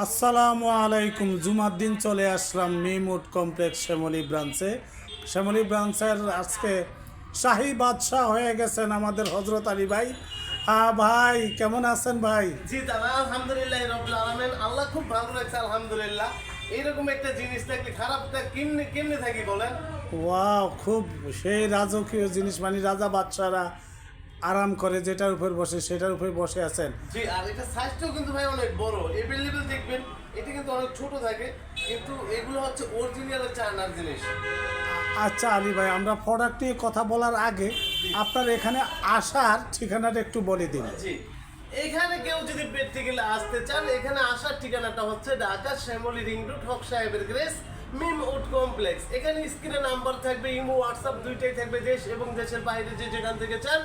আসসালামু আলাইকুম জুমার দিন চলে আসলাম মিমুড কমপ্লেক্স শ্যামলী ব্রাঞ্চে। শ্যামলী ব্রাঞ্চের আজকে শাহী বাদশাহ হয়ে গেছেন আমাদের হজরত আলী ভাই। ভাই কেমন আছেন ভাই? জি দাদা আলহামদুলিল্লাহ রবিল আলমেন। আল্লাহ খুব ভালো লাগছে আলহামদুলিল্লাহ। এইরকম একটা জিনিস থাকলে খারাপটা কেমনে কেমনে থাকি বলেন? ওয়াও খুব সেই রাজকীয় জিনিস মানে রাজা বাদশারা আরাম করে যেটার উপর বসে সেটার উপর বসে আছেন। জি আর এটা সাইজটাও কিন্তু ভাই অনেক বড়। এভেলেবেল দেখবেন এটা কিন্তু অনেক ছোট থাকে কিন্তু এগুলো হচ্ছে অরিজিনাল চায়নার জিনিস। আচ্ছা আলী ভাই আমরা প্রোডাক্ট নিয়ে কথা বলার আগে আপনার এখানে আসার ঠিকানাটা একটু বলে দিন। জি এখানে কেউ যদি প্র্যাকটিক্যালি আসতে চান এখানে আসার ঠিকানাটা হচ্ছে ঢাকা শ্যামলী রিং রোড হক সাহেবের গ্রেস মিম উড কমপ্লেক্স। এখানে স্ক্রিনে নাম্বার থাকবে ইমো হোয়াটসঅ্যাপ দুইটাই থাকবে দেশ এবং দেশের বাইরে যে যেখান থেকে চান।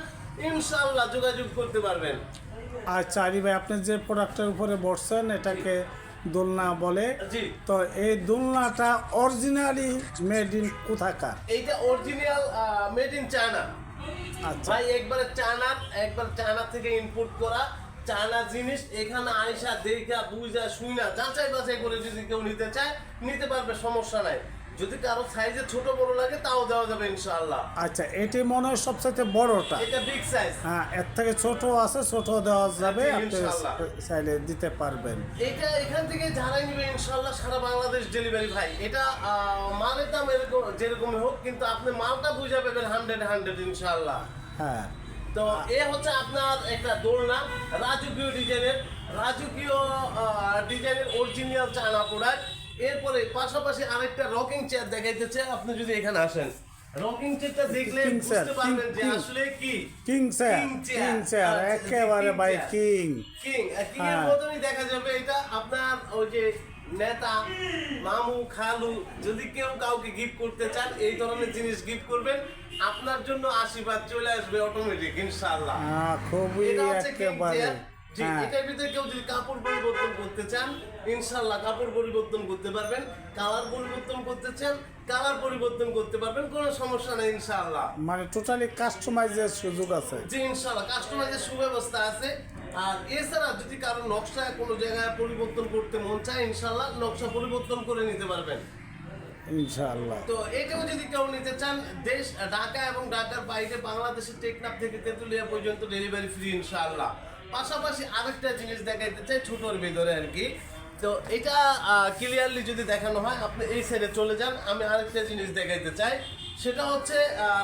ইনশাআল্লাহ যোগাযোগ করতে পারবেন। আচ্ছা আলী ভাই আপনি যে প্রোডাক্টের উপরে বসছেন এটাকে দোলনা বলে তো এই দোলনাটা অরিজিনালি মেড ইন কোথাকার? এইটা অরিজিনাল মেড ইন চায়না ভাই একবারে চায়নার একবার চায়না থেকে ইনপুট করা চায়না জিনিস এখানে আয়সা দেখা বুঝা শুইনা যাচাই বাছাই করে যদি কেউ নিতে চায় নিতে পারবে সমস্যা নাই। যদি কারও সাইজে ছোট বড় লাগে তাও দেওয়া যাবে ইনশাআল্লাহ। আচ্ছা এটি মনে হয় সবচেয়ে বড়টা। এটা বিগ সাইজ হ্যাঁ এর থেকে ছোট আছে ছোট দেওয়া যাবে। আপনি ইনশাআল্লাহ। চাইলে দিতে পারবেন। এটা এখান থেকে যারাই নিবে ইনশাআল্লাহ সারা বাংলাদেশ ডেলিভারি ভাই। এটা মালের দাম এরকম যেরকম হোক কিন্তু আপনি মালটা বুঝে পাবেন হান্ড্রেড হান্ড্রেড ইনশাআল্লাহ। হ্যাঁ। তো এ হচ্ছে আপনার একটা দোলনা রাজকীয় ডিজাইনের রাজকীয় ডিজাইনের অরিজিনাল চায়না প্রোডাক্ট এরপরে পাশাপাশি আরেকটা রকিং চেয়ার দেখাইতেছে আপনি যদি এখানে আসেন। রকিং চেয়ারটা দেখলে বুঝতে পারবেন যে আসলে কি? কিং কিং আচ্ছা, একেবারে chair. কিং কিং কিং এর হ্যাঁ। মতনই দেখা যাবে এটা আপনার ওই যে নেতা মামু খালু যদি কেউ কাউকে গিফট করতে চান এই ধরনের জিনিস গিফট করবেন আপনার জন্য আশীর্বাদ চলে আসবে অটোমেটিক ইনশাআল্লাহ। হ্যাঁ খুবই একেবারে। হ্যাঁ। এটার ভিতরে কেউ যদি কাপড় করতে চান ইনশাল্লাহ কাপড় পরিবর্তন করতে পারবেন কালার পরিবর্তন করতে চান কালার পরিবর্তন করতে পারবেন কোনো সমস্যা নেই ইনশাআল্লাহ মানে টোটালি কাস্টমাইজের সুযোগ আছে। জি ইনশাল্লাহ কাস্টমাইজের সুব্যবস্থা আছে। আর এছাড়া যদি কারও নকশা কোনো জায়গায় পরিবর্তন করতে মন চায় ইনশাল্লাহ নকশা পরিবর্তন করে নিতে পারবেন। ইনশাআল্লাহ তো এটাও যদি কেউ নিতে চান দেশ ঢাকা এবং ঢাকার বাইরে বাংলাদেশের টেকনাফ থেকে তেঁতুলিয়া পর্যন্ত ডেলিভারি ফ্রি ইনশাআল্লাহ পাশাপাশি আরেকটা জিনিস দেখাইতে চাই ছোটোর ভিতরে আর কি। তো এটা ক্লিয়ারলি যদি দেখানো হয়, আপনি এই সাইডে চলে যান, আমি আরেকটা জিনিস দেখাইতে চাই। সেটা হচ্ছে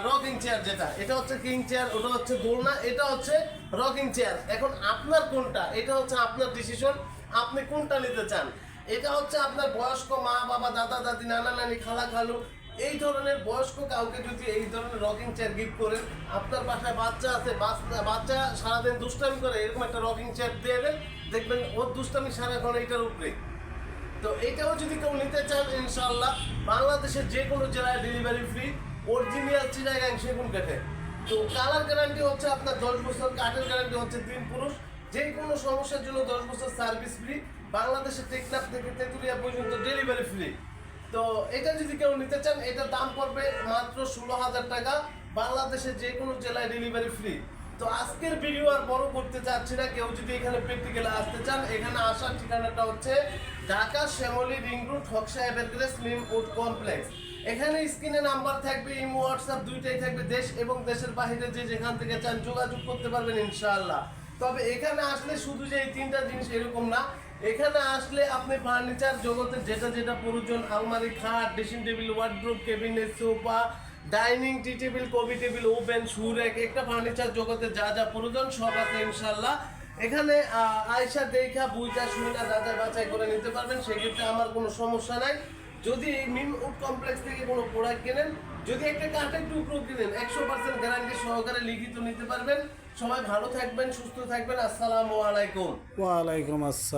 রকিং চেয়ার যেটা। এটা হচ্ছে কিং চেয়ার ওটা হচ্ছে দোলনা, এটা হচ্ছে রকিং চেয়ার এখন আপনার কোনটা? এটা হচ্ছে আপনার ডিসিশন আপনি কোনটা নিতে চান? এটা হচ্ছে আপনার বয়স্ক মা বাবা দাদা দাদি নানা নানি খালা খালু এই ধরনের বয়স্ক কাউকে যদি এই ধরনের রকিং চেয়ার গিফট করেন আপনার বাসায় বাচ্চা আছে, বাচ্চা- সারাদিন দুষ্টামি করে, এরকম একটা রকিং চেয়ার দিয়ে দেবেন দেখবেন ওর দুষ্টামি সারাক্ষণ এইটার উপরে। তো এটাও যদি কেউ নিতে চান ইনশাল্লাহ বাংলাদেশের যে কোনো জেলায় ডেলিভারি ফ্রি অরিজিনাল চিরাগাং সেগুন কাঠে তো কালার গ্যারান্টি হচ্ছে আপনার দশ বছর, কাঠের গ্যারান্টি হচ্ছে তিন পুরুষ। যে কোনো সমস্যার জন্য দশ বছর সার্ভিস ফ্রি বাংলাদেশের টেকনাফ থেকে তেঁতুলিয়া পর্যন্ত ডেলিভারি ফ্রি তো এটা যদি কেউ নিতে চান, এটার দাম পড়বে মাত্র ষোলো হাজার টাকা। বাংলাদেশের যে কোনো জেলায় ডেলিভারি ফ্রি তো আজকের ভিডিও আর বড় করতে চাচ্ছি না। কেউ যদি এখানে প্র্যাকটিক্যালে আসতে চান, এখানে আসার ঠিকানাটা হচ্ছে ঢাকা শ্যামলী রিং রোড, হক সাহেবের গ্রেস, লিম উড কমপ্লেক্স। এখানে স্ক্রিনে নাম্বার থাকবে, ইমো, হোয়াটসঅ্যাপ দুইটাই থাকবে, দেশ এবং দেশের বাইরে যে যেখান থেকে চান যোগাযোগ করতে পারবেন ইনশাআল্লাহ। তবে এখানে আসলে শুধু যে এই তিনটা জিনিস এরকম না এখানে আসলে আপনি ফার্নিচার জগতে যেটা যেটা প্রয়োজন, আলমারি, খাট dressing table wardrobe cabinet sofa dining tea table coffee table oven সুরেক একটা ফার্নিচার জগতে যা যা প্রয়োজন সব আছে ইনশাল্লাহ এখানে আয়সা দেখা বুঝা শুইনা যাচাই বাছাই করে নিতে পারবেন, সেক্ষেত্রে আমার কোনো সমস্যা নাই। যদি মিম উড কমপ্লেক্স থেকে কোনো প্রোডাক্ট কেনেন, যদি একটা কাঠের টুকরো কিনেন, একশো পার্সেন্ট গ্যারান্টি সহকারে লিখিত নিতে পারবেন। সবাই ভালো থাকবেন, সুস্থ থাকবেন, আসসালামু আলাইকুম। ওয়ালাইকুম আসসালাম।